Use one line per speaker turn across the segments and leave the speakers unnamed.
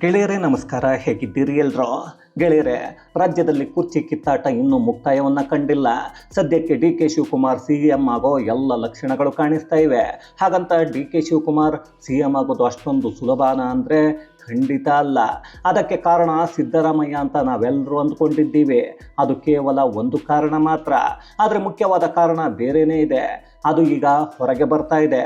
ಗೆಳೆಯರೇ, ನಮಸ್ಕಾರ. ಹೇಗಿದ್ದೀರಿ ಎಲ್ರೋ? ಗೆಳೆಯರೇ, ರಾಜ್ಯದಲ್ಲಿ ಕುರ್ಚಿ ಕಿತ್ತಾಟ ಇನ್ನೂ ಮುಕ್ತಾಯವನ್ನು ಕಂಡಿಲ್ಲ. ಸದ್ಯಕ್ಕೆ D K Shivakumar C M ಆಗೋ ಎಲ್ಲ ಲಕ್ಷಣಗಳು ಕಾಣಿಸ್ತಾ ಇವೆ. ಹಾಗಂತ D K Shivakumar C M ಆಗೋದು ಅಷ್ಟೊಂದು ಸುಲಭನ ಅಂದರೆ ಖಂಡಿತ ಅಲ್ಲ. ಅದಕ್ಕೆ ಕಾರಣ ಸಿದ್ದರಾಮಯ್ಯ ಅಂತ ನಾವೆಲ್ಲರೂ ಅಂದ್ಕೊಂಡಿದ್ದೀವಿ. ಅದು ಕೇವಲ ಒಂದು ಕಾರಣ ಮಾತ್ರ. ಆದರೆ ಮುಖ್ಯವಾದ ಕಾರಣ ಬೇರೆಯೇ ಇದೆ. ಅದು ಈಗ ಹೊರಗೆ ಬರ್ತಾ ಇದೆ.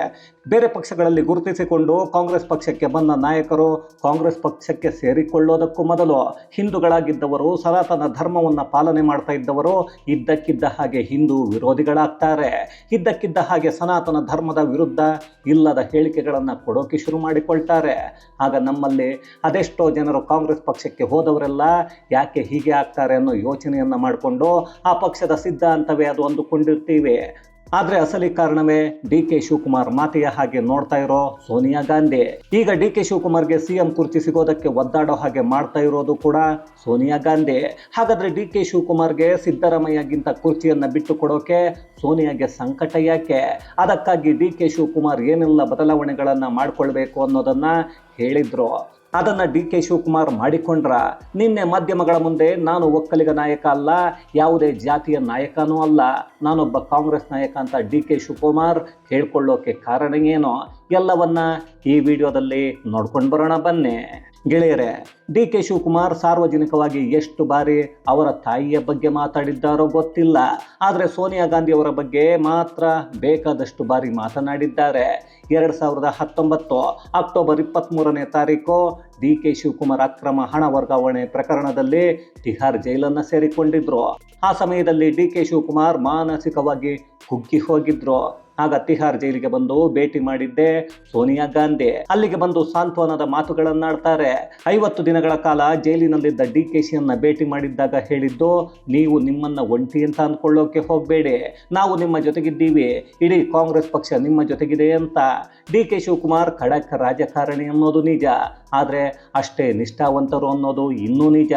ಬೇರೆ ಪಕ್ಷಗಳಲ್ಲಿ ಗುರುತಿಸಿಕೊಂಡು ಕಾಂಗ್ರೆಸ್ ಪಕ್ಷಕ್ಕೆ ಬಂದ ನಾಯಕರು ಕಾಂಗ್ರೆಸ್ ಪಕ್ಷಕ್ಕೆ ಸೇರಿಕೊಳ್ಳೋದಕ್ಕೂ ಮೊದಲು ಹಿಂದೂಗಳಾಗಿದ್ದವರು, ಸನಾತನ ಧರ್ಮವನ್ನು ಪಾಲನೆ ಮಾಡ್ತಾ ಇದ್ದವರು ಇದ್ದಕ್ಕಿದ್ದ ಹಾಗೆ ಹಿಂದೂ ವಿರೋಧಿಗಳಾಗ್ತಾರೆ. ಇದ್ದಕ್ಕಿದ್ದ ಹಾಗೆ ಸನಾತನ ಧರ್ಮದ ವಿರುದ್ಧ ಇಲ್ಲದ ಹೇಳಿಕೆಗಳನ್ನು ಕೊಡೋಕೆ ಶುರು ಮಾಡಿಕೊಳ್ತಾರೆ. ಆಗ ನಮ್ಮಲ್ಲಿ ಅದೆಷ್ಟೋ ಜನರು ಕಾಂಗ್ರೆಸ್ ಪಕ್ಷಕ್ಕೆ ಹೋದವರೆಲ್ಲ ಯಾಕೆ ಹೀಗೆ ಆಗ್ತಾರೆ ಅನ್ನೋ ಯೋಚನೆಯನ್ನು ಮಾಡಿಕೊಂಡು, ಆ ಪಕ್ಷದ ಸಿದ್ಧಾಂತವೇ ಅದು ಅಂದುಕೊಂಡಿರ್ತೀವಿ. ಆದರೆ ಅಸಲಿ ಕಾರಣವೇ ಡಿ ಕೆ ಶಿವಕುಮಾರ್ ಮಾತೆಯ ಹಾಗೆ ನೋಡ್ತಾ ಇರೋ ಸೋನಿಯಾ ಗಾಂಧಿ. ಈಗ ಡಿ ಕೆ ಶಿವಕುಮಾರ್ಗೆ ಸಿಎಂ ಕುರ್ಚಿ ಸಿಗೋದಕ್ಕೆ ಒದ್ದಾಡೋ ಹಾಗೆ ಮಾಡ್ತಾ ಇರೋದು ಕೂಡ ಸೋನಿಯಾ ಗಾಂಧಿ. ಹಾಗಾದ್ರೆ ಡಿ ಕೆ ಶಿವಕುಮಾರ್ಗೆ ಸಿದ್ದರಾಮಯ್ಯಗಿಂತ ಕುರ್ಚಿಯನ್ನು ಬಿಟ್ಟು ಕೊಡೋಕೆ ಸೋನಿಯಾಗೆ ಸಂಕಟ ಯಾಕೆ? ಅದಕ್ಕಾಗಿ ಡಿ ಕೆ ಶಿವಕುಮಾರ್ ಏನೆಲ್ಲ ಬದಲಾವಣೆಗಳನ್ನು ಮಾಡಿಕೊಳ್ಬೇಕು ಅನ್ನೋದನ್ನ ಹೇಳಿದ್ರು. ಅದನ್ನು ಡಿ ಕೆ ಶಿವಕುಮಾರ್ ಮಾಡಿಕೊಂಡ್ರ ನಿನ್ನೆ ಮಾಧ್ಯಮಗಳ ಮುಂದೆ ನಾನು ಒಕ್ಕಲಿಗ ನಾಯಕ ಅಲ್ಲ, ಯಾವುದೇ ಜಾತಿಯ ನಾಯಕನೂ ಅಲ್ಲ, ನಾನೊಬ್ಬ ಕಾಂಗ್ರೆಸ್ ನಾಯಕ ಅಂತ ಡಿ ಕೆ ಶಿವಕುಮಾರ್ ಹೇಳ್ಕೊಳ್ಳೋಕೆ ಕಾರಣ ಏನು? ಎಲ್ಲವನ್ನ ಈ ವಿಡಿಯೋದಲ್ಲಿ ನೋಡ್ಕೊಂಡು ಬರೋಣ ಬನ್ನಿ. ಗೆಳೆಯರೇ, ಡಿ ಕೆ ಶಿವಕುಮಾರ್ ಸಾರ್ವಜನಿಕವಾಗಿ ಎಷ್ಟು ಬಾರಿ ಅವರ ತಾಯಿಯ ಬಗ್ಗೆ ಮಾತಾಡಿದ್ದಾರೋ ಗೊತ್ತಿಲ್ಲ. ಆದರೆ ಸೋನಿಯಾ ಗಾಂಧಿ ಅವರ ಬಗ್ಗೆ ಮಾತ್ರ ಬೇಕಾದಷ್ಟು ಬಾರಿ ಮಾತನಾಡಿದ್ದಾರೆ. ಎರಡು ಸಾವಿರದ ಹತ್ತೊಂಬತ್ತು ಅಕ್ಟೋಬರ್ ಇಪ್ಪತ್ತ್ಮೂರನೇ ತಾರೀಕು ಡಿ ಕೆ ಶಿವಕುಮಾರ್ ಅಕ್ರಮ ಹಣ ವರ್ಗಾವಣೆ ಪ್ರಕರಣದಲ್ಲಿ ತಿಹಾರ್ ಜೈಲನ್ನು ಸೇರಿಕೊಂಡಿದ್ರು. ಆ ಸಮಯದಲ್ಲಿ ಡಿ ಕೆ ಶಿವಕುಮಾರ್ ಮಾನಸಿಕವಾಗಿ ಕುಗ್ಗಿ ಹೋಗಿದ್ರು. ಆಗ ತಿಹಾರ್ ಜೈಲಿಗೆ ಬಂದು ಭೇಟಿ ಮಾಡಿದ್ದೆ ಸೋನಿಯಾ ಗಾಂಧಿ. ಅಲ್ಲಿಗೆ ಬಂದು ಸಾಂತ್ವನದ ಮಾತುಗಳನ್ನಾಡ್ತಾರೆ. ಐವತ್ತು ದಿನಗಳ ಕಾಲ ಜೈಲಿನಲ್ಲಿದ್ದ ಡಿ ಕೆ ಶಿಯನ್ನ ಭೇಟಿ ಮಾಡಿದ್ದಾಗ ಹೇಳಿದ್ದು, ನೀವು ನಿಮ್ಮನ್ನ ಒಂಟಿ ಅಂತ ಅಂದ್ಕೊಳ್ಳೋಕೆ ಹೋಗಬೇಡಿ. ನಾವು ನಿಮ್ಮ ಜೊತೆಗಿದ್ದೀವಿ. ಇಡೀ ಕಾಂಗ್ರೆಸ್ ಪಕ್ಷ ನಿಮ್ಮ ಜೊತೆಗಿದೆ ಅಂತ. ಡಿ ಕೆ ಶಿವಕುಮಾರ್ ಖಡಕ್ ರಾಜಕಾರಣಿ ಅನ್ನೋದು ನಿಜ. ಆದರೆ ಅಷ್ಟೇ ನಿಷ್ಠಾವಂತರು ಅನ್ನೋದು ಇನ್ನೂ ನಿಜ.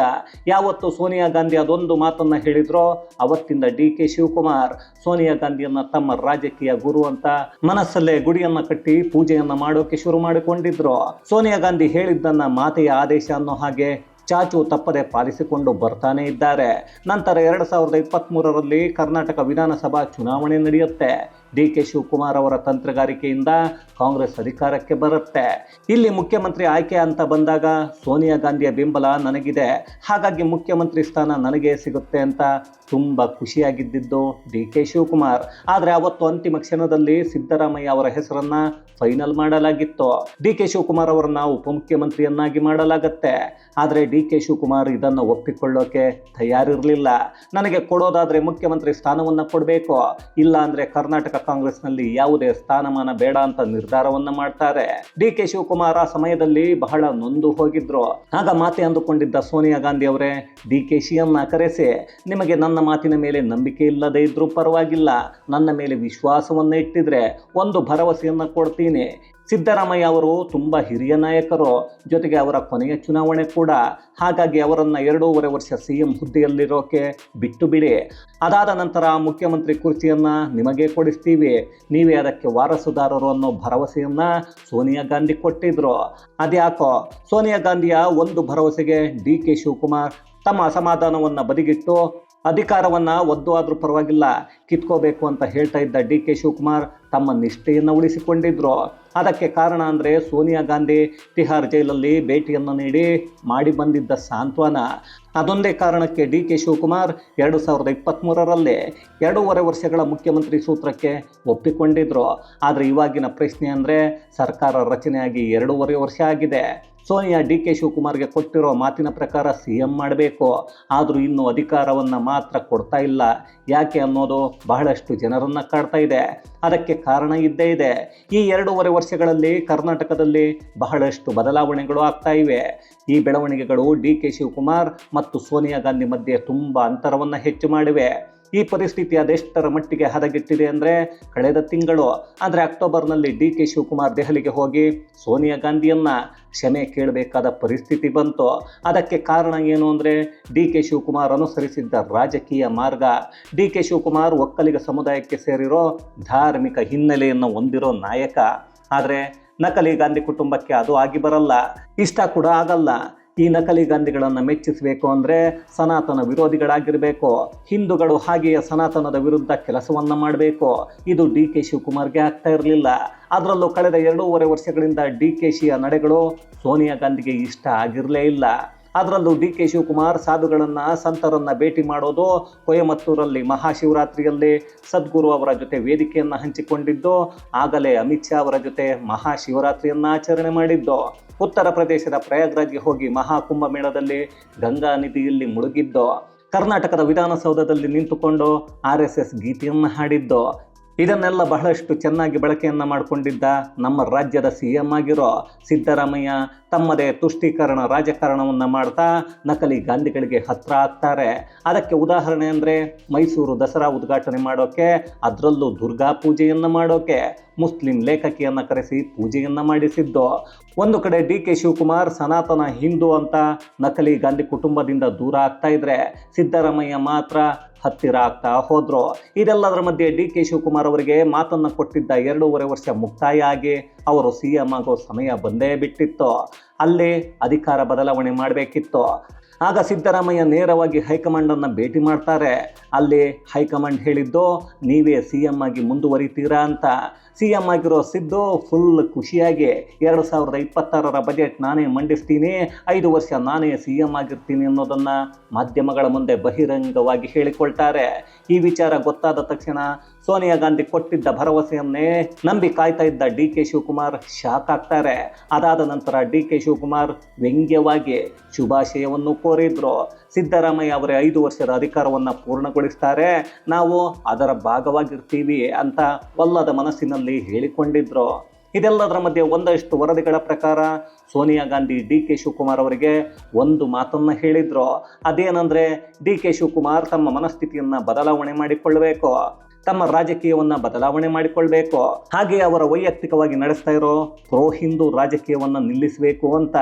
ಯಾವತ್ತು ಸೋನಿಯಾ ಗಾಂಧಿ ಅದೊಂದು ಮಾತನ್ನ ಹೇಳಿದ್ರೋ, ಅವತ್ತಿಂದ ಡಿ ಕೆ ಶಿವಕುಮಾರ್ ಸೋನಿಯಾ ಗಾಂಧಿಯನ್ನ ತಮ್ಮ ರಾಜಕೀಯ ಗುರು ಅಂತ ಮನಸ್ಸಲ್ಲೇ ಗುಡಿಯನ್ನ ಕಟ್ಟಿ ಪೂಜೆಯನ್ನ ಮಾಡೋಕೆ ಶುರು ಮಾಡಿಕೊಂಡಿದ್ರು. ಸೋನಿಯಾ ಗಾಂಧಿ ಹೇಳಿದ್ದನ್ನ ಮಾತೆಯ ಆದೇಶ ಅನ್ನೋ ಹಾಗೆ ಚಾಚು ತಪ್ಪದೆ ಪಾಲಿಸಿಕೊಂಡು ಬರ್ತಾನೆ ಇದ್ದಾರೆ. ನಂತರ ಎರಡು ಸಾವಿರದ ಇಪ್ಪತ್ತ್ಮೂರರಲ್ಲಿ ಕರ್ನಾಟಕ ವಿಧಾನಸಭಾ ಚುನಾವಣೆ ನಡೆಯುತ್ತೆ. ಡಿ ಕೆ ಶಿವಕುಮಾರ್ ಅವರ ತಂತ್ರಗಾರಿಕೆಯಿಂದ ಕಾಂಗ್ರೆಸ್ ಅಧಿಕಾರಕ್ಕೆ ಬರುತ್ತೆ. ಇಲ್ಲಿ ಮುಖ್ಯಮಂತ್ರಿ ಆಯ್ಕೆ ಅಂತ ಬಂದಾಗ ಸೋನಿಯಾ ಗಾಂಧಿಯ ಬೆಂಬಲ ನನಗಿದೆ. ಹಾಗಾಗಿ ಮುಖ್ಯಮಂತ್ರಿ ಸ್ಥಾನ ನನಗೆ ಸಿಗುತ್ತೆ ಅಂತ ತುಂಬ ಖುಷಿಯಾಗಿದ್ದಿದ್ದು ಡಿ ಕೆ ಶಿವಕುಮಾರ್. ಆದರೆ ಅವತ್ತು ಅಂತಿಮ ಕ್ಷಣದಲ್ಲಿ ಸಿದ್ದರಾಮಯ್ಯ ಅವರ ಹೆಸರನ್ನ ಫೈನಲ್ ಮಾಡಲಾಗಿತ್ತು. ಡಿ ಕೆ ಶಿವಕುಮಾರ್ ಅವರನ್ನ ಉಪಮುಖ್ಯಮಂತ್ರಿಯನ್ನಾಗಿ ಮಾಡಲಾಗತ್ತೆ. ಆದರೆ ಡಿ ಕೆ ಶಿವಕುಮಾರ್ ಇದನ್ನು ಒಪ್ಪಿಕೊಳ್ಳೋಕೆ ತಯಾರಿರಲಿಲ್ಲ. ನನಗೆ ಕೊಡೋದಾದ್ರೆ ಮುಖ್ಯಮಂತ್ರಿ ಸ್ಥಾನವನ್ನು ಕೊಡಬೇಕು. ಇಲ್ಲ ಅಂದರೆ ಕರ್ನಾಟಕ ಕಾಂಗ್ರೆಸ್ನಲ್ಲಿ ಯಾವುದೇ ಸ್ಥಾನಮಾನ ಬೇಡ ಅಂತ ನಿರ್ಧಾರವನ್ನ ಮಾಡ್ತಾರೆ. ಡಿ ಕೆ ಶಿವಕುಮಾರ್ ಆ ಸಮಯದಲ್ಲಿ ಬಹಳ ನೊಂದು ಹೋಗಿದ್ರು. ಆಗ ಮಾತೆ ಅಂದುಕೊಂಡಿದ್ದ ಸೋನಿಯಾ ಗಾಂಧಿ ಅವರೇ, ಡಿ ಕೆ ಶಿಯನ್ನ ಕರೆಸಿ, ನಿಮಗೆ ನನ್ನ ಮಾತಿನ ಮೇಲೆ ನಂಬಿಕೆ ಇಲ್ಲದೆ ಇದ್ರೂ ಪರವಾಗಿಲ್ಲ. ನನ್ನ ಮೇಲೆ ವಿಶ್ವಾಸವನ್ನ ಇಟ್ಟಿದ್ರೆ ಒಂದು ಭರವಸೆಯನ್ನ ಕೊಡ್ತೀನಿ. ಸಿದ್ದರಾಮಯ್ಯ ಅವರು ತುಂಬ ಹಿರಿಯ ನಾಯಕರು, ಜೊತೆಗೆ ಅವರ ಕೊನೆಯ ಚುನಾವಣೆ ಕೂಡ. ಹಾಗಾಗಿ ಅವರನ್ನು ಎರಡೂವರೆ ವರ್ಷ ಸಿ ಎಂ ಹುದ್ದೆಯಲ್ಲಿರೋಕೆ ಬಿಟ್ಟು ಬಿಡಿ. ಅದಾದ ನಂತರ ಮುಖ್ಯಮಂತ್ರಿ ಕುರ್ಚಿಯನ್ನು ನಿಮಗೆ ಕೊಡಿಸ್ತೀವಿ. ನೀವೇ ಅದಕ್ಕೆ ವಾರಸುದಾರರು ಅನ್ನೋ ಭರವಸೆಯನ್ನು ಸೋನಿಯಾ ಗಾಂಧಿ ಕೊಟ್ಟಿದ್ರು. ಅದ್ಯಾಕೋ, ಸೋನಿಯಾ ಗಾಂಧಿಯ ಒಂದು ಭರವಸೆಗೆ ಡಿ ಕೆ ಶಿವಕುಮಾರ್ ತಮ್ಮ ಅಸಮಾಧಾನವನ್ನು ಬದಿಗಿಟ್ಟು ಅಧಿಕಾರವನ್ನು ಒದ್ದು ಆದರೂ ಪರವಾಗಿಲ್ಲ, ಕಿತ್ಕೋಬೇಕು ಅಂತ ಹೇಳ್ತಾ ಇದ್ದ ಡಿ ಕೆ ಶಿವಕುಮಾರ್ ತಮ್ಮ ನಿಷ್ಠೆಯನ್ನು ಉಳಿಸಿಕೊಂಡಿದ್ರು. ಅದಕ್ಕೆ ಕಾರಣ ಅಂದರೆ ಸೋನಿಯಾ ಗಾಂಧಿ ತಿಹಾರ್ ಜೈಲಲ್ಲಿ ಭೇಟಿಯನ್ನು ನೀಡಿ ಮಾಡಿ ಬಂದಿದ್ದ ಸಾಂತ್ವನ. ಅದೊಂದೇ ಕಾರಣಕ್ಕೆ ಡಿ ಕೆ ಶಿವಕುಮಾರ್ ಎರಡು ಸಾವಿರದ ಇಪ್ಪತ್ತ್ಮೂರರಲ್ಲಿ ಎರಡೂವರೆ ವರ್ಷಗಳ ಮುಖ್ಯಮಂತ್ರಿ ಸೂತ್ರಕ್ಕೆ ಒಪ್ಪಿಕೊಂಡಿದ್ರು. ಆದರೆ ಇವಾಗಿನ ಪ್ರಶ್ನೆ ಅಂದರೆ ಸರ್ಕಾರ ರಚನೆಯಾಗಿ ಎರಡೂವರೆ ವರ್ಷ ಆಗಿದೆ. ಸೋನಿಯಾ ಡಿ ಕೆ ಶಿವಕುಮಾರ್ಗೆ ಕೊಟ್ಟಿರೋ ಮಾತಿನ ಪ್ರಕಾರ ಸಿ ಎಂ ಮಾಡಬೇಕು. ಆದರೂ ಇನ್ನೂ ಅಧಿಕಾರವನ್ನು ಮಾತ್ರ ಕೊಡ್ತಾ ಇಲ್ಲ. ಯಾಕೆ ಅನ್ನೋದು ಬಹಳಷ್ಟು ಜನರನ್ನು ಕಾಡ್ತಾ ಇದೆ. ಅದಕ್ಕೆ ಕಾರಣ ಇದ್ದೇ ಇದೆ. ಈ ಎರಡೂವರೆ ವರ್ಷಗಳಲ್ಲಿ ಕರ್ನಾಟಕದಲ್ಲಿ ಬಹಳಷ್ಟು ಬದಲಾವಣೆಗಳು ಆಗ್ತಾ ಇವೆ. ಈ ಬೆಳವಣಿಗೆಗಳು ಡಿ ಕೆ ಶಿವಕುಮಾರ್ ಮತ್ತು ಸೋನಿಯಾ ಗಾಂಧಿ ಮಧ್ಯೆ ತುಂಬ ಅಂತರವನ್ನು ಹೆಚ್ಚು ಮಾಡಿವೆ. ಈ ಪರಿಸ್ಥಿತಿ ಅದೆಷ್ಟರ ಮಟ್ಟಿಗೆ ಹದಗೆಟ್ಟಿದೆ ಅಂದರೆ ಕಳೆದ ತಿಂಗಳು. ಅಂದರೆ ಅಕ್ಟೋಬರ್ನಲ್ಲಿ ಡಿ ಕೆ ಶಿವಕುಮಾರ್ ದೆಹಲಿಗೆ ಹೋಗಿ ಸೋನಿಯಾ ಗಾಂಧಿಯನ್ನು ಕ್ಷಮೆ ಕೇಳಬೇಕಾದ ಪರಿಸ್ಥಿತಿ ಬಂತು. ಅದಕ್ಕೆ ಕಾರಣ ಏನು ಅಂದರೆ ಡಿ ಕೆ ಶಿವಕುಮಾರ್ ಅನುಸರಿಸಿದ್ದ ರಾಜಕೀಯ ಮಾರ್ಗ. ಡಿ ಕೆ ಶಿವಕುಮಾರ್ ಒಕ್ಕಲಿಗ ಸಮುದಾಯಕ್ಕೆ ಸೇರಿರೋ ಧಾರ್ಮಿಕ ಹಿನ್ನೆಲೆಯನ್ನು ಹೊಂದಿರೋ ನಾಯಕ. ಆದರೆ ನಕಲಿ ಗಾಂಧಿ ಕುಟುಂಬಕ್ಕೆ ಅದು ಆಗಿ ಬರಲ್ಲ. ಇಷ್ಟ ಕೂಡ ಆಗಲ್ಲ. ಈ ನಕಲಿ ಗಾಂಧಿಗಳನ್ನು ಮೆಚ್ಚಿಸಬೇಕು ಅಂದರೆ ಸನಾತನ ವಿರೋಧಿಗಳಾಗಿರಬೇಕು. ಹಿಂದೂಗಳು ಹಾಗೆಯೇ ಸನಾತನದ ವಿರುದ್ಧ ಕೆಲಸವನ್ನು ಮಾಡಬೇಕು. ಇದು ಡಿ ಕೆ ಶಿವಕುಮಾರ್ಗೆ ಆಗ್ತಾ ಇರಲಿಲ್ಲ. ಅದರಲ್ಲೂ ಕಳೆದ ಎರಡೂವರೆ ವರ್ಷಗಳಿಂದ ಡಿ ಕೆ ಶಿಯ ನಡೆಗಳು ಸೋನಿಯಾ ಗಾಂಧಿಗೆ ಇಷ್ಟ ಆಗಿರಲೇ ಇಲ್ಲ. ಅದರಲ್ಲೂ ಡಿ ಕೆ ಶಿವಕುಮಾರ್ ಸಾಧುಗಳನ್ನು, ಸಂತರನ್ನು ಭೇಟಿ ಮಾಡೋದು ಕೊಯಮತ್ತೂರಲ್ಲಿ ಮಹಾಶಿವರಾತ್ರಿಯಲ್ಲಿ ಸದ್ಗುರು ಅವರ ಜೊತೆ ವೇದಿಕೆಯನ್ನು ಹಂಚಿಕೊಂಡಿದ್ದು, ಆಗಲೇ ಅಮಿತ್ ಶಾ ಅವರ ಜೊತೆ ಮಹಾಶಿವರಾತ್ರಿಯನ್ನು ಆಚರಣೆ ಮಾಡಿದ್ದು. ಉತ್ತರ ಪ್ರದೇಶದ ಪ್ರಯಾಗ್ರಾಜ್ಗೆ ಹೋಗಿ ಮಹಾಕುಂಭಮೇಳದಲ್ಲಿ ಗಂಗಾ ನದಿಯಲ್ಲಿ ಮುಳುಗಿದ್ದೋ, ಕರ್ನಾಟಕದ ವಿಧಾನಸೌಧದಲ್ಲಿ ನಿಂತುಕೊಂಡು, ಆರ್ ಎಸ್ ಎಸ್ ಗೀತೆಯನ್ನು ಹಾಡಿದ್ದೋ, ಇದನ್ನೆಲ್ಲ ಬಹಳಷ್ಟು ಚೆನ್ನಾಗಿ ಬಳಕೆಯನ್ನು ಮಾಡಿಕೊಂಡಿದ್ದ ನಮ್ಮ ರಾಜ್ಯದ ಸಿ ಎಂ ಆಗಿರೋ ಸಿದ್ದರಾಮಯ್ಯ ತಮ್ಮದೇ ತುಷ್ಟೀಕರಣ ರಾಜಕಾರಣವನ್ನು ಮಾಡ್ತಾ ನಕಲಿ ಗಾಂಧಿಗಳಿಗೆ ಹತ್ರ ಆಗ್ತಾರೆ. ಅದಕ್ಕೆ ಉದಾಹರಣೆ ಅಂದರೆ ಮೈಸೂರು ದಸರಾ ಉದ್ಘಾಟನೆ ಮಾಡೋಕೆ, ಅದರಲ್ಲೂ ದುರ್ಗಾ ಪೂಜೆಯನ್ನು ಮಾಡೋಕೆ ಮುಸ್ಲಿಂ ಲೇಖಕಿಯನ್ನು ಕರೆಸಿ ಪೂಜೆಯನ್ನು ಮಾಡಿಸಿದ್ದು. ಒಂದು ಕಡೆ ಡಿ ಕೆ ಶಿವಕುಮಾರ್ ಸನಾತನ ಹಿಂದೂ ಅಂತ ನಕಲಿ ಗಾಂಧಿ ಕುಟುಂಬದಿಂದ ದೂರ ಆಗ್ತಾ ಇದ್ರೆ ಸಿದ್ದರಾಮಯ್ಯ ಮಾತ್ರ ಹತ್ತಿರ ಆಗ್ತಾ ಹೋದ್ರು. ಇದೆಲ್ಲದರ ಮಧ್ಯೆ ಡಿ ಕೆ ಶಿವಕುಮಾರ್ ಅವರಿಗೆ ಮಾತನ್ನು ಕೊಟ್ಟಿದ್ದ ಎರಡೂವರೆ ವರ್ಷ ಮುಕ್ತಾಯ ಆಗಿ ಅವರು ಸಿ ಎಂ ಆಗೋ ಸಮಯ ಬಂದೇ ಬಿಟ್ಟಿತ್ತು. ಅಲ್ಲಿ ಅಧಿಕಾರ ಬದಲಾವಣೆ ಮಾಡಬೇಕಿತ್ತು. ಆಗ ಸಿದ್ದರಾಮಯ್ಯ ನೇರವಾಗಿ ಹೈಕಮಾಂಡನ್ನು ಭೇಟಿ ಮಾಡ್ತಾರೆ. ಅಲ್ಲಿ ಹೈಕಮಾಂಡ್ ಹೇಳಿದ್ದು, ನೀವೇ ಸಿ ಎಂ ಆಗಿ ಮುಂದುವರಿತೀರಾ ಅಂತ. ಸಿ ಎಂ ಆಗಿರೋ ಸಿದ್ದು ಫುಲ್ ಖುಷಿಯಾಗಿ ಎರಡು ಸಾವಿರದ ಇಪ್ಪತ್ತಾರರ ಬಜೆಟ್ ನಾನೇ ಮಂಡಿಸ್ತೀನಿ, ಐದು ವರ್ಷ ನಾನೇ ಸಿ ಎಂ ಆಗಿರ್ತೀನಿ ಅನ್ನೋದನ್ನು ಮಾಧ್ಯಮಗಳ ಮುಂದೆ ಬಹಿರಂಗವಾಗಿ ಹೇಳಿಕೊಳ್ತಾರೆ. ಈ ವಿಚಾರ ಗೊತ್ತಾದ ತಕ್ಷಣ ಸೋನಿಯಾ ಗಾಂಧಿ ಕೊಟ್ಟಿದ್ದ ಭರವಸೆಯನ್ನೇ ನಂಬಿ ಕಾಯ್ತಾ ಇದ್ದ ಡಿ ಕೆ ಶಿವಕುಮಾರ್ ಶಾಕ್ ಆಗ್ತಾರೆ. ಅದಾದ ನಂತರ ಡಿ ಕೆ ಶಿವಕುಮಾರ್ ವ್ಯಂಗ್ಯವಾಗಿ ಶುಭಾಶಯವನ್ನು ಕೋರಿದ್ರು. ಸಿದ್ದರಾಮಯ್ಯ ಅವರೇ ಐದು ವರ್ಷದ ಅಧಿಕಾರವನ್ನು ಪೂರ್ಣಗೊಳಿಸ್ತಾರೆ. ನಾವು ಅದರ ಭಾಗವಾಗಿರ್ತೀವಿ ಅಂತ ಒಲ್ಲದ ಮನಸ್ಸಿನಲ್ಲಿ ಹೇಳಿಕೊಂಡಿದ್ರು. ಇದೆಲ್ಲದರ ಮಧ್ಯೆ ಒಂದಷ್ಟು ವರದಿಗಳ ಪ್ರಕಾರ ಸೋನಿಯಾ ಗಾಂಧಿ ಡಿ ಕೆ ಶಿವಕುಮಾರ್ ಅವರಿಗೆ ಒಂದು ಮಾತನ್ನು ಹೇಳಿದ್ರು. ಅದೇನಂದರೆ, ಡಿ ಕೆ ಶಿವಕುಮಾರ್ ತಮ್ಮ ಮನಸ್ಥಿತಿಯನ್ನು ಬದಲಾವಣೆ ಮಾಡಿಕೊಳ್ಳಬೇಕು. ತಮ್ಮ ರಾಜಕೀಯವನ್ನ ಬದಲಾವಣೆ ಮಾಡಿಕೊಳ್ಬೇಕು. ಹಾಗೆ ಅವರ ವೈಯಕ್ತಿಕವಾಗಿ ನಡೆಸ್ತಾ ಇರೋ ಪ್ರೋ ಹಿಂದೂ ರಾಜಕೀಯವನ್ನ ನಿಲ್ಲಿಸಬೇಕು ಅಂತ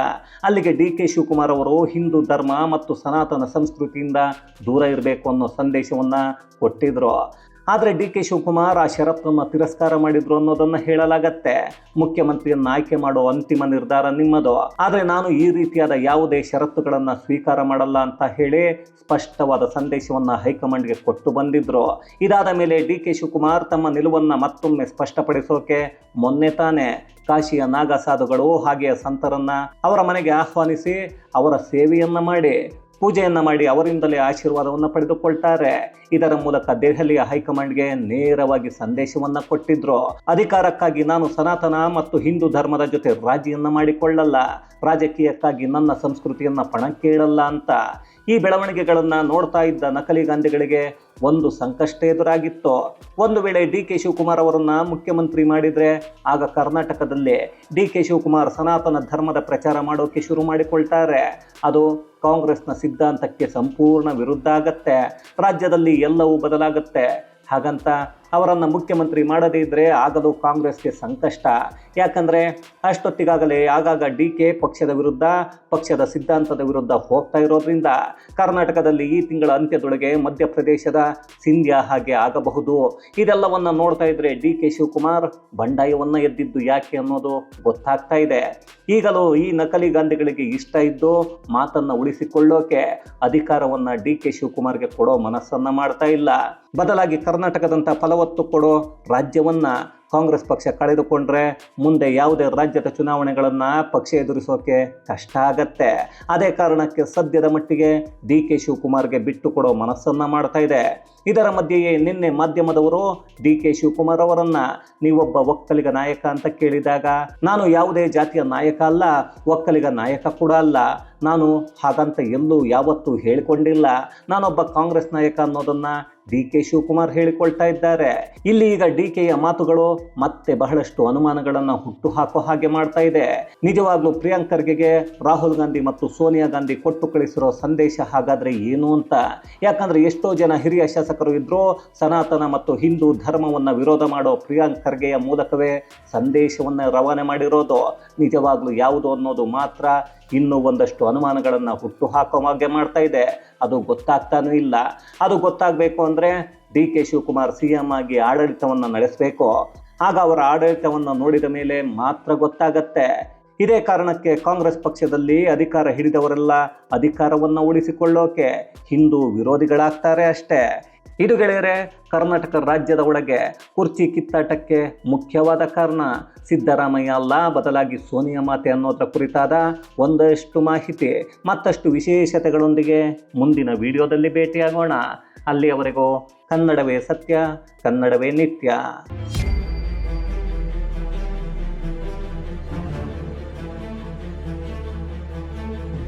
ಅಲ್ಲಿಗೆ ಡಿ ಕೆ ಶಿವಕುಮಾರ್ ಅವರು ಹಿಂದೂ ಧರ್ಮ ಮತ್ತು ಸನಾತನ ಸಂಸ್ಕೃತಿಯಿಂದ ದೂರ ಇರಬೇಕು ಅನ್ನೋ ಸಂದೇಶವನ್ನ ಕೊಟ್ಟಿದ್ರು. ಆದರೆ ಡಿ ಕೆ ಶಿವಕುಮಾರ್ ಆ ಷರತ್ತನ್ನು ತಿರಸ್ಕಾರ ಮಾಡಿದ್ರು ಅನ್ನೋದನ್ನು ಹೇಳಲಾಗತ್ತೆ. ಮುಖ್ಯಮಂತ್ರಿಯನ್ನು ಆಯ್ಕೆ ಮಾಡುವ ಅಂತಿಮ ನಿರ್ಧಾರ ನಿಮ್ಮದು. ಆದರೆ ನಾನು ಈ ರೀತಿಯಾದ ಯಾವುದೇ ಷರತ್ತುಗಳನ್ನು ಸ್ವೀಕಾರ ಮಾಡಲ್ಲ ಅಂತ ಹೇಳಿ ಸ್ಪಷ್ಟವಾದ ಸಂದೇಶವನ್ನು ಹೈಕಮಾಂಡ್ಗೆ ಕೊಟ್ಟು ಬಂದಿದ್ರು. ಇದಾದ ಮೇಲೆ ಡಿ ಕೆ ಶಿವಕುಮಾರ್ ತಮ್ಮ ನಿಲುವನ್ನು ಮತ್ತೊಮ್ಮೆ ಸ್ಪಷ್ಟಪಡಿಸೋಕೆ ಮೊನ್ನೆ ತಾನೇ ಕಾಶಿಯ ನಾಗಸಾಧುಗಳು ಹಾಗೆಯೇ ಸಂತರನ್ನ ಅವರ ಮನೆಗೆ ಆಹ್ವಾನಿಸಿ ಅವರ ಸೇವೆಯನ್ನ ಮಾಡಿ ಪೂಜೆಯನ್ನ ಮಾಡಿ ಅವರಿಂದಲೇ ಆಶೀರ್ವಾದವನ್ನು ಪಡೆದುಕೊಳ್ತಾರೆ. ಇದರ ಮೂಲಕ ದೆಹಲಿಯ ಹೈಕಮಾಂಡ್ಗೆ ನೇರವಾಗಿ ಸಂದೇಶವನ್ನ ಕೊಟ್ಟಿದ್ರು. ಅಧಿಕಾರಕ್ಕಾಗಿ ನಾನು ಸನಾತನ ಮತ್ತು ಹಿಂದೂ ಧರ್ಮದ ಜೊತೆ ರಾಜಿಯನ್ನ ಮಾಡಿಕೊಳ್ಳಲ್ಲ. ರಾಜಕೀಯಕ್ಕಾಗಿ ನನ್ನ ಸಂಸ್ಕೃತಿಯನ್ನ ಪಣಕ್ಕೆ ಇಡಲ್ಲ ಅಂತ. ಈ ಬೆಳವಣಿಗೆಗಳನ್ನು ನೋಡ್ತಾ ಇದ್ದ ನಕಲಿ ಗಾಂಧಿಗಳಿಗೆ ಒಂದು ಸಂಕಷ್ಟ ಎದುರಾಗಿತ್ತು. ಒಂದು ವೇಳೆ ಡಿ ಕೆ ಶಿವಕುಮಾರ್ ಅವರನ್ನು ಮುಖ್ಯಮಂತ್ರಿ ಮಾಡಿದರೆ ಆಗ ಕರ್ನಾಟಕದಲ್ಲಿ ಡಿ ಕೆ ಶಿವಕುಮಾರ್ ಸನಾತನ ಧರ್ಮದ ಪ್ರಚಾರ ಮಾಡೋಕೆ ಶುರು ಮಾಡಿಕೊಳ್ತಾರೆ. ಅದು ಕಾಂಗ್ರೆಸ್ನ ಸಿದ್ಧಾಂತಕ್ಕೆ ಸಂಪೂರ್ಣ ವಿರುದ್ಧ ಆಗತ್ತೆ. ರಾಜ್ಯದಲ್ಲಿ ಎಲ್ಲವೂ ಬದಲಾಗತ್ತೆ. ಹಾಗಂತ ಅವರನ್ನು ಮುಖ್ಯಮಂತ್ರಿ ಮಾಡದೇ ಇದ್ದರೆ ಕಾಂಗ್ರೆಸ್ ಕಾಂಗ್ರೆಸ್ಗೆ ಸಂಕಷ್ಟ. ಯಾಕಂದರೆ ಅಷ್ಟೊತ್ತಿಗಾಗಲೇ ಆಗಾಗ ಡಿ ಕೆ ಪಕ್ಷದ ವಿರುದ್ಧ, ಪಕ್ಷದ ಸಿದ್ಧಾಂತದ ವಿರುದ್ಧ ಹೋಗ್ತಾ ಇರೋದ್ರಿಂದ ಕರ್ನಾಟಕದಲ್ಲಿ ಈ ತಿಂಗಳ ಅಂತ್ಯದೊಳಗೆ ಮಧ್ಯಪ್ರದೇಶದ ಸಿಂಧ್ಯಾ ಹಾಗೆ ಆಗಬಹುದು. ಇದೆಲ್ಲವನ್ನ ನೋಡ್ತಾ ಇದ್ರೆ ಡಿ ಕೆ ಶಿವಕುಮಾರ್ ಬಂಡಾಯವನ್ನ ಎದ್ದಿದ್ದು ಯಾಕೆ ಅನ್ನೋದು ಗೊತ್ತಾಗ್ತಾ ಇದೆ. ಈಗಲೂ ಈ ನಕಲಿ ಗಾಂಧಿಗಳಿಗೆ ಇಷ್ಟ ಇದ್ದು ಮಾತನ್ನ ಉಳಿಸಿಕೊಳ್ಳೋಕೆ ಅಧಿಕಾರವನ್ನ ಡಿ ಕೆ ಶಿವಕುಮಾರ್ಗೆ ಕೊಡೋ ಮನಸ್ಸನ್ನ ಮಾಡ್ತಾ ಇಲ್ಲ. ಬದಲಾಗಿ ಕರ್ನಾಟಕದಂಥ ಫಲವತ್ತು ಕೊಡೋ ರಾಜ್ಯವನ್ನ ಕಾಂಗ್ರೆಸ್ ಪಕ್ಷ ಕಳೆದುಕೊಂಡ್ರೆ ಮುಂದೆ ಯಾವುದೇ ರಾಜ್ಯದ ಚುನಾವಣೆಗಳನ್ನು ಪಕ್ಷ ಎದುರಿಸೋಕೆ ಕಷ್ಟ ಆಗತ್ತೆ. ಅದೇ ಕಾರಣಕ್ಕೆ ಸದ್ಯದ ಮಟ್ಟಿಗೆ ಡಿ ಕೆ ಶಿವಕುಮಾರ್ಗೆ ಬಿಟ್ಟು ಕೊಡೋ ಮನಸ್ಸನ್ನು ಮಾಡ್ತಾ ಇದೆ. ಇದರ ಮಧ್ಯೆಯೇ ನಿನ್ನೆ ಮಾಧ್ಯಮದವರು ಡಿ ಕೆ ಶಿವಕುಮಾರ್ ಅವರನ್ನು, ನೀವೊಬ್ಬ ಒಕ್ಕಲಿಗ ನಾಯಕ ಅಂತ ಕೇಳಿದಾಗ, ನಾನು ಯಾವುದೇ ಜಾತಿಯ ನಾಯಕ ಅಲ್ಲ, ಒಕ್ಕಲಿಗ ನಾಯಕ ಕೂಡ ಅಲ್ಲ. ನಾನು ಹಾಗಂತ ಎಲ್ಲೂ ಯಾವತ್ತೂ ಹೇಳಿಕೊಂಡಿಲ್ಲ. ನಾನೊಬ್ಬ ಕಾಂಗ್ರೆಸ್ ನಾಯಕ ಅನ್ನೋದನ್ನು ಡಿ ಕೆ ಶಿವಕುಮಾರ್ ಹೇಳಿಕೊಳ್ತಾ ಇದ್ದಾರೆ. ಇಲ್ಲಿ ಈಗ ಡಿ ಕೆಯ ಮಾತುಗಳು ಮತ್ತೆ ಬಹಳಷ್ಟು ಅನುಮಾನಗಳನ್ನು ಹುಟ್ಟು ಹಾಕೋ ಹಾಗೆ ಮಾಡ್ತಾ ಇದೆ. ನಿಜವಾಗ್ಲೂ ಪ್ರಿಯಾಂಕ್ ಖರ್ಗೆಗೆ ರಾಹುಲ್ ಗಾಂಧಿ ಮತ್ತು ಸೋನಿಯಾ ಗಾಂಧಿ ಕೊಟ್ಟು ಕಳಿಸಿರೋ ಸಂದೇಶ ಹಾಗಾದ್ರೆ ಏನು ಅಂತ? ಯಾಕಂದ್ರೆ ಎಷ್ಟೋ ಜನ ಹಿರಿಯ ಶಾಸಕರು ಇದ್ರು ಸನಾತನ ಮತ್ತು ಹಿಂದೂ ಧರ್ಮವನ್ನ ವಿರೋಧ ಮಾಡೋ ಪ್ರಿಯಾಂಕ್ ಖರ್ಗೆಯ ಮೂಲಕವೇ ಸಂದೇಶವನ್ನ ರವಾನೆ ಮಾಡಿರೋದು. ನಿಜವಾಗ್ಲೂ ಯಾವುದು ಅನ್ನೋದು ಮಾತ್ರ ಇನ್ನೂ ಒಂದಷ್ಟು ಅನುಮಾನಗಳನ್ನು ಹುಟ್ಟು ಹಾಕೋ ಹಾಗೆ ಮಾಡ್ತಾ ಇದೆ. ಅದು ಗೊತ್ತಾಗ್ತಾನೂ ಇಲ್ಲ. ಅದು ಗೊತ್ತಾಗಬೇಕು ಅಂದರೆ D K Shivakumar C M ಆಗಿ ಆಡಳಿತವನ್ನು ನಡೆಸಬೇಕು. ಆಗ ಅವರ ಆಡಳಿತವನ್ನು ನೋಡಿದ ಮೇಲೆ ಮಾತ್ರ ಗೊತ್ತಾಗತ್ತೆ. ಇದೇ ಕಾರಣಕ್ಕೆ ಕಾಂಗ್ರೆಸ್ ಪಕ್ಷದಲ್ಲಿ ಅಧಿಕಾರ ಹಿಡಿದವರೆಲ್ಲ ಅಧಿಕಾರವನ್ನು ಉಳಿಸಿಕೊಳ್ಳೋಕೆ ಹಿಂದೂ ವಿರೋಧಿಗಳಾಗ್ತಾರೆ ಅಷ್ಟೇ. ಇದು ಗೆಳೆಯರೆ, ಕರ್ನಾಟಕ ರಾಜ್ಯದ ಒಳಗೆ ಕುರ್ಚಿ ಕಿತ್ತಾಟಕ್ಕೆ ಮುಖ್ಯವಾದ ಕಾರಣ ಸಿದ್ದರಾಮಯ್ಯ ಅಲ್ಲ. ಬದಲಾಗಿ ಸೋನಿಯಾ ಮಾತೆ ಅನ್ನೋದರ ಕುರಿತಾದ ಒಂದಷ್ಟು ಮಾಹಿತಿ, ಮತ್ತಷ್ಟು ವಿಶೇಷತೆಗಳೊಂದಿಗೆ ಮುಂದಿನ ವಿಡಿಯೋದಲ್ಲಿ ಭೇಟಿಯಾಗೋಣ. ಅಲ್ಲಿಯವರೆಗೂ ಕನ್ನಡವೇ ಸತ್ಯ, ಕನ್ನಡವೇ ನಿತ್ಯ.